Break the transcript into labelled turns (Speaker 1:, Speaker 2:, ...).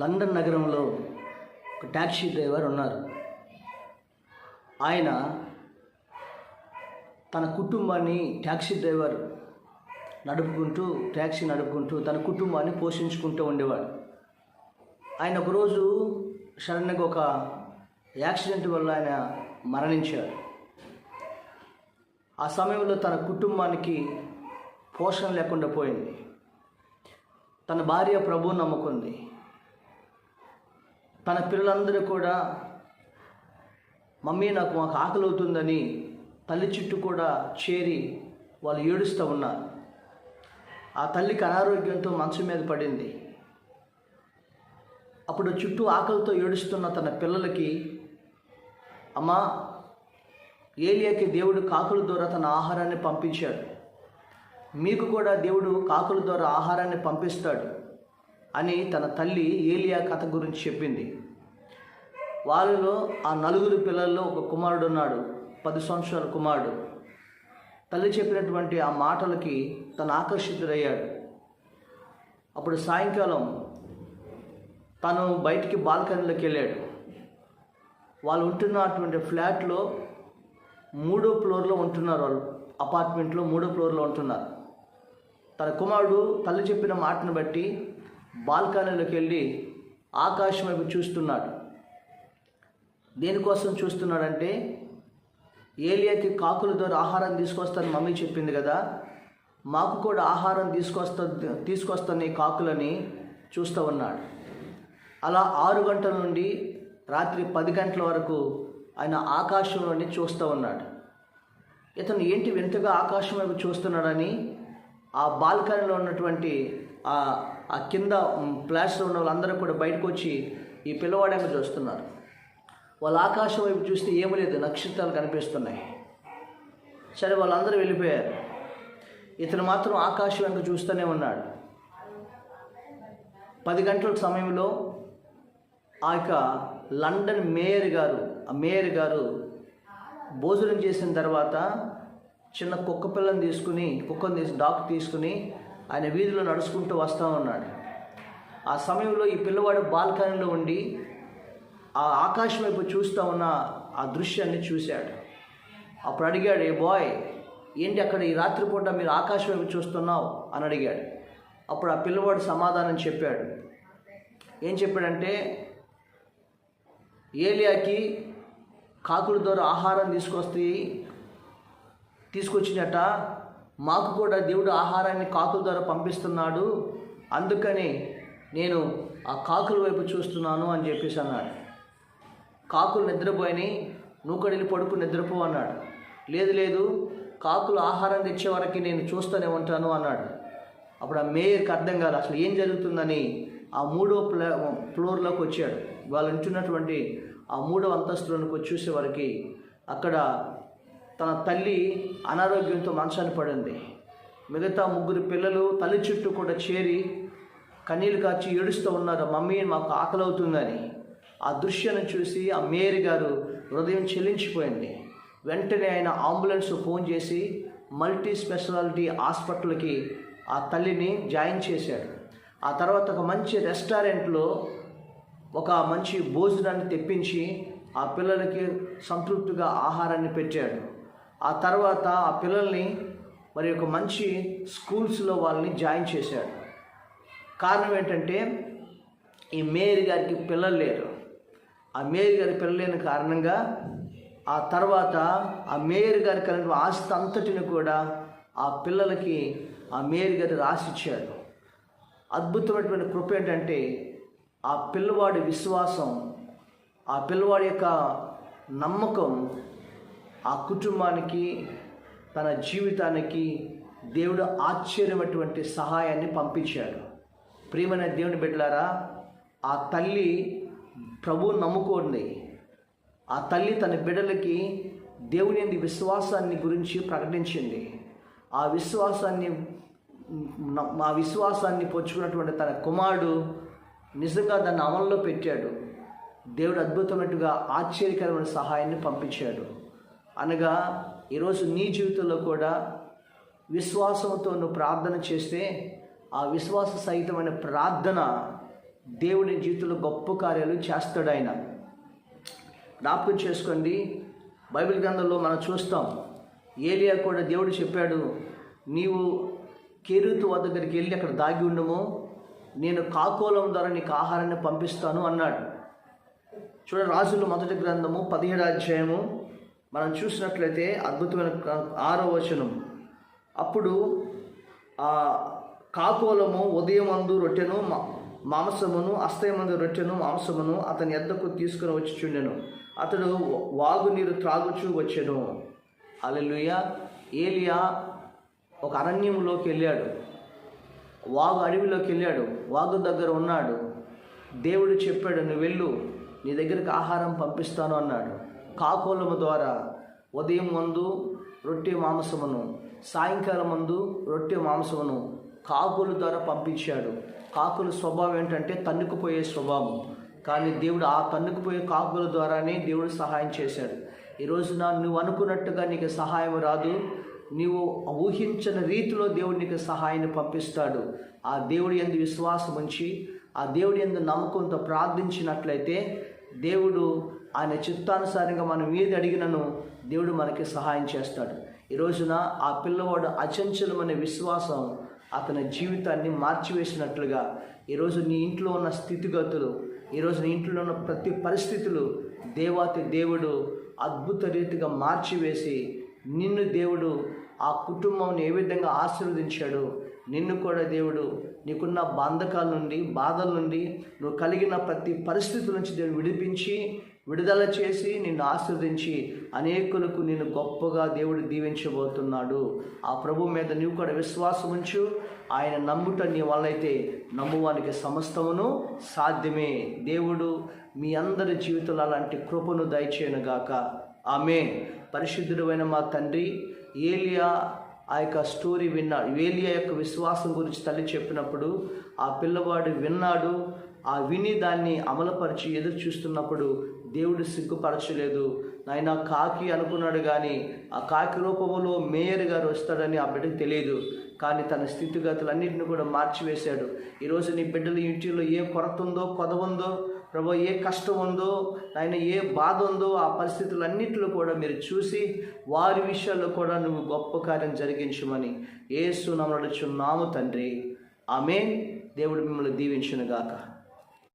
Speaker 1: London నగరంలో ఒక taxi driver ఉన్నారు. ఆయన తన కుటుంబాన్ని ట్యాక్సీ డ్రైవర్ నడుపుకుంటూ ట్యాక్సీ నడుపుకుంటూ తన కుటుంబాన్ని పోషించుకుంటూ ఉండేవాడు. ఆయన ఒకరోజు సడన్గా ఒక యాక్సిడెంట్ వల్ల ఆయన మరణించాడు. ఆ సమయంలో తన కుటుంబానికి పోషణ లేకుండా పోయింది. తన భార్య ప్రభు నమ్ముకుంది. తన పిల్లలందరూ కూడా మమ్మీ నాకు మాకు ఆకలి అవుతుందని తల్లి చుట్టూ కూడా చేరి వాళ్ళు ఏడుస్తూ ఉన్నారు. ఆ తల్లికి అనారోగ్యంతో మంచం మీద పడింది. అప్పుడు చుట్టూ ఆకలితో ఏడుస్తున్న తన పిల్లలకి అమ్మా ఏలియాకి దేవుడు కాకుల ద్వారా తన ఆహారాన్ని పంపించాడు. మీకు కూడా దేవుడు కాకుల ద్వారా ఆహారాన్ని పంపిస్తాడు అని తన తల్లి ఏలియా కథ గురించి చెప్పింది. వాళ్ళలో ఆ నలుగురు పిల్లల్లో ఒక కుమారుడు ఉన్నాడు పది సంవత్సరాల కుమారుడు. తల్లి చెప్పినటువంటి ఆ మాటలకి తను ఆకర్షితుడయ్యాడు. అప్పుడు సాయంకాలం తను బయటికి బాల్కనీలోకి వెళ్ళాడు. వాళ్ళు ఉంటున్నటువంటి ఫ్లాట్లో మూడో ఫ్లోర్లో ఉంటున్నారు వాళ్ళు. అపార్ట్మెంట్లో మూడో ఫ్లోర్లో ఉంటున్నారు. తన కుమారుడు తల్లి చెప్పిన మాటను బట్టి బాల్కనీలోకి వెళ్ళి ఆకాశం వైపు చూస్తున్నాడు. దేనికోసం చూస్తున్నాడంటే ఏలియాకి కాకుల ద్వారా ఆహారం తీసుకొస్తానని మమ్మీ చెప్పింది కదా మాకు కూడా ఆహారం తీసుకొస్తా తీసుకొస్తాను ఈ కాకులని చూస్తూ ఉన్నాడు. అలా ఆరు గంటల నుండి రాత్రి పది గంటల వరకు ఆయన ఆకాశంలోని చూస్తూ ఉన్నాడు. ఇతను ఏంటి వింతగా ఆకాశం వైపు చూస్తున్నాడని ఆ బాల్కనీలో ఉన్నటువంటి ఆ ఆ కింద ప్లాస్లో ఉన్న వాళ్ళందరూ కూడా బయటకు వచ్చి ఈ పిల్లవాడేమో చూస్తున్నారు. వాళ్ళు ఆకాశం వైపు చూస్తే ఏమీ లేదు నక్షత్రాలు కనిపిస్తున్నాయి. సరే వాళ్ళందరూ వెళ్ళిపోయారు. ఇతను మాత్రం ఆకాశం వెనుక చూస్తూనే ఉన్నాడు. పది గంటల సమయంలో ఆ యొక్క లండన్ మేయర్ గారు ఆ మేయర్ గారు భోజనం చేసిన తర్వాత చిన్న కుక్క పిల్లని తీసుకుని కుక్కను తీసి డాక్ తీసుకుని ఆయన వీధిలో నడుచుకుంటూ వస్తూ ఉన్నాడు. ఆ సమయంలో ఈ పిల్లవాడు బాల్కనీలో ఉండి ఆ ఆకాశం వైపు చూస్తూ ఉన్న ఆ దృశ్యాన్ని చూశాడు. అప్పుడు అడిగాడు ఏ బాయ్ ఏంటి అక్కడ ఈ రాత్రిపూట మీరు ఆకాశం వైపు చూస్తున్నావు? అని అడిగాడు. అప్పుడు ఆ పిల్లవాడు సమాధానం చెప్పాడు. ఏం చెప్పాడంటే ఏలియాకి కాకుల ద్వారా ఆహారం తీసుకొస్తే తీసుకొచ్చినట్ట మాకు కూడా దేవుడు ఆహారాన్ని కాకుల ద్వారా పంపిస్తున్నాడు అందుకని నేను ఆ కాకుల వైపు చూస్తున్నాను అని చెప్పేసి అన్నాడు. కాకులు నిద్రపోయినాయి నువ్వు కడిలి పడుకు నిద్రపో అన్నాడు. లేదు లేదు కాకులు ఆహారం తెచ్చే వరకు నేను చూస్తూనే ఉంటాను అన్నాడు. అప్పుడు ఆ మేయర్కి అర్థం కాదు అసలు ఏం జరుగుతుందని ఆ మూడో ఫ్లో ఫ్లోర్లోకి వచ్చాడు. వాళ్ళు ఉంటున్నటువంటి ఆ మూడో అంతస్తులోకి చూసే చూసేవారికి అక్కడ తన తల్లి అనారోగ్యంతో మంచాన్ని పడింది. మిగతా ముగ్గురు పిల్లలు తల్లి చుట్టూ కూడా చేరి కన్నీళ్ళు కాచి ఏడుస్తూ ఉన్నారు. మమ్మీ మాకు ఆకలి అవుతుందని ఆ దృశ్యాన్ని చూసి ఆ మేయర్ గారు హృదయం చెల్లించిపోయింది. వెంటనే ఆయన అంబులెన్స్ ఫోన్ చేసి మల్టీ స్పెషాలిటీ హాస్పిటల్కి ఆ తల్లిని జాయిన్ చేశాడు. ఆ తర్వాత ఒక మంచి రెస్టారెంట్లో ఒక మంచి భోజనాన్ని తెప్పించి ఆ పిల్లలకి సంతృప్తిగా ఆహారాన్ని పెట్టాడు. ఆ తర్వాత ఆ పిల్లల్ని మరి ఒక మంచి స్కూల్స్లో వాళ్ళని జాయిన్ చేశాడు. కారణం ఏంటంటే ఈ మేరీ గారికి పిల్లలు లేరు. ఆ మేరీ గారి పిల్లలేని కారణంగా ఆ తర్వాత ఆ మేయర్ గారి కలిగిన ఆస్తి అంతటిని కూడా ఆ పిల్లలకి ఆ మేయర్ గారి రాసిచ్చారు. అద్భుతమైనటువంటి కృప ఏంటంటే ఆ పిల్లవాడి విశ్వాసం ఆ పిల్లవాడి యొక్క నమ్మకం ఆ కుటుంబానికి తన జీవితానికి దేవుడు ఆశ్చర్యమైనటువంటి సహాయాన్ని పంపించాడు. ప్రియమైన దేవుని బిడ్డలారా ఆ తల్లి ప్రభువు నమ్ముకోండి. ఆ తల్లి తన బిడ్డలకి దేవుని విశ్వాసాన్ని గురించి ప్రకటించింది. ఆ విశ్వాసాన్ని మా విశ్వాసాన్ని పొచ్చుకున్నటువంటి తన కుమారుడు నిజంగా దాన్ని అమల్లో పెట్టాడు. దేవుడు అద్భుతమైనట్టుగా ఆశ్చర్యకరమైన సహాయాన్ని పంపించాడు. అనగా ఈరోజు నీ జీవితంలో కూడా విశ్వాసంతో నువ్వు ప్రార్థన చేస్తే ఆ విశ్వాస సహితమైన ప్రార్థన దేవుడి జీవితంలో గొప్ప కార్యాలు చేస్తాడు ఆయన. జ్ఞాపకం చేసుకోండి. బైబిల్ గ్రంథంలో మనం చూస్తాం ఏలియా కూడా దేవుడు చెప్పాడు నీవు కేరుతు దగ్గరికి వెళ్ళి అక్కడ దాగి ఉండము. నేను కాకోలం ద్వారా నీకు ఆహారాన్ని పంపిస్తాను అన్నాడు. చూడ రాజులు మొదటి గ్రంథము పదిహేడు అధ్యాయము. మనం చూసినట్లయితే అద్భుతమైన ఆరో వచనం. అప్పుడు ఆ కాకోలము అందు రొట్టెను మాంసమును అస్తయమందు రొట్టెను మాంసమును అతని ఎద్దకు తీసుకుని వచ్చి చుండెను అతడు వాగు నీరు త్రాగుచూ వచ్చాను. అలెలుయ ఏలియా ఒక అరణ్యంలోకి వెళ్ళాడు. వాగు అడవిలోకి వెళ్ళాడు. వాగు దగ్గర ఉన్నాడు. దేవుడు చెప్పాడు నువ్వు వెళ్ళు నీ దగ్గరికి ఆహారం పంపిస్తాను అన్నాడు. కాకోలము ద్వారా ఉదయం మందు రొట్టె మాంసమును సాయంకాలం మందు రొట్టె మాంసమును కాకుల ద్వారా పంపించాడు. కాకుల స్వభావం ఏంటంటే తన్నుకుపోయే స్వభావం. కానీ దేవుడు ఆ తన్నుకుపోయే కాకుల ద్వారానే దేవుడు సహాయం చేశాడు. ఈరోజున నువ్వు అనుకున్నట్టుగా నీకు సహాయం రాదు. నీవు ఊహించని రీతిలో దేవుడు నీకు సహాయాన్ని పంపిస్తాడు. ఆ దేవుడి ఎందు విశ్వాసం ఉంచి ఆ దేవుడి ఎందు నమ్మకంతో ప్రార్థించినట్లయితే దేవుడు ఆయన చిత్తానుసారంగా మనం ఏది అడిగినను దేవుడు మనకి సహాయం చేస్తాడు. ఈ రోజున ఆ పిల్లవాడు అచంచలమనే విశ్వాసం అతని జీవితాన్ని మార్చివేసినట్లుగా ఈరోజు నీ ఇంట్లో ఉన్న స్థితిగతులు ఈరోజు నీ ఇంట్లో ఉన్న ప్రతి పరిస్థితులు దేవాతి దేవుడు అద్భుత రీతిగా మార్చివేసి నిన్ను దేవుడు ఆ కుటుంబంని ఏ విధంగా ఆశీర్వదించాడు నిన్ను కూడా దేవుడు నీకున్న బంధకాల నుండి బాధల నుండి నువ్వు కలిగిన ప్రతి పరిస్థితుల నుంచి దేవుడు విడిపించి విడుదల చేసి నిన్ను ఆశీర్వదించి అనేకులకు నిన్ను గొప్పగా దేవుడు దీవించబోతున్నాడు. ఆ ప్రభు మీద నీవు కూడా విశ్వాసం ఉంచు. ఆయన నమ్ముట నీ వల్లైతే నమ్మువానికి సమస్తమును సాధ్యమే. దేవుడు మీ అందరి జీవితంలో అలాంటి కృపను దయచేయనుగాక. ఆమె పరిశుద్ధుడైన మా తండ్రి ఏలియా ఆ యొక్క స్టోరీ విన్నాడు ఏలియా యొక్క విశ్వాసం గురించి తల్లి చెప్పినప్పుడు ఆ పిల్లవాడు విన్నాడు ఆ విని దాన్ని అమలుపరిచి ఎదురు చూస్తున్నప్పుడు దేవుడు సిగ్గుపరచలేదు. నాయన కాకి అనుకున్నాడు కానీ ఆ కాకి రూపంలో మేయర్ గారు వస్తాడని ఆ బిడ్డకు తెలియదు. కానీ తన స్థితిగతులన్నింటిని కూడా మార్చివేశాడు. ఈరోజు నీ బిడ్డల ఇంటిలో ఏ కొరత ఉందో కొద ఉందో ప్రభు ఏ కష్టం ఉందో ఆయన ఏ బాధ ఉందో ఆ పరిస్థితులన్నింటిలో కూడా మీరు చూసి వారి విషయాల్లో కూడా నువ్వు గొప్ప కార్యం జరిగించమని ఏసు నమ్మడుచున్నాము తండ్రి. ఆమె దేవుడు మిమ్మల్ని దీవించునుగాక.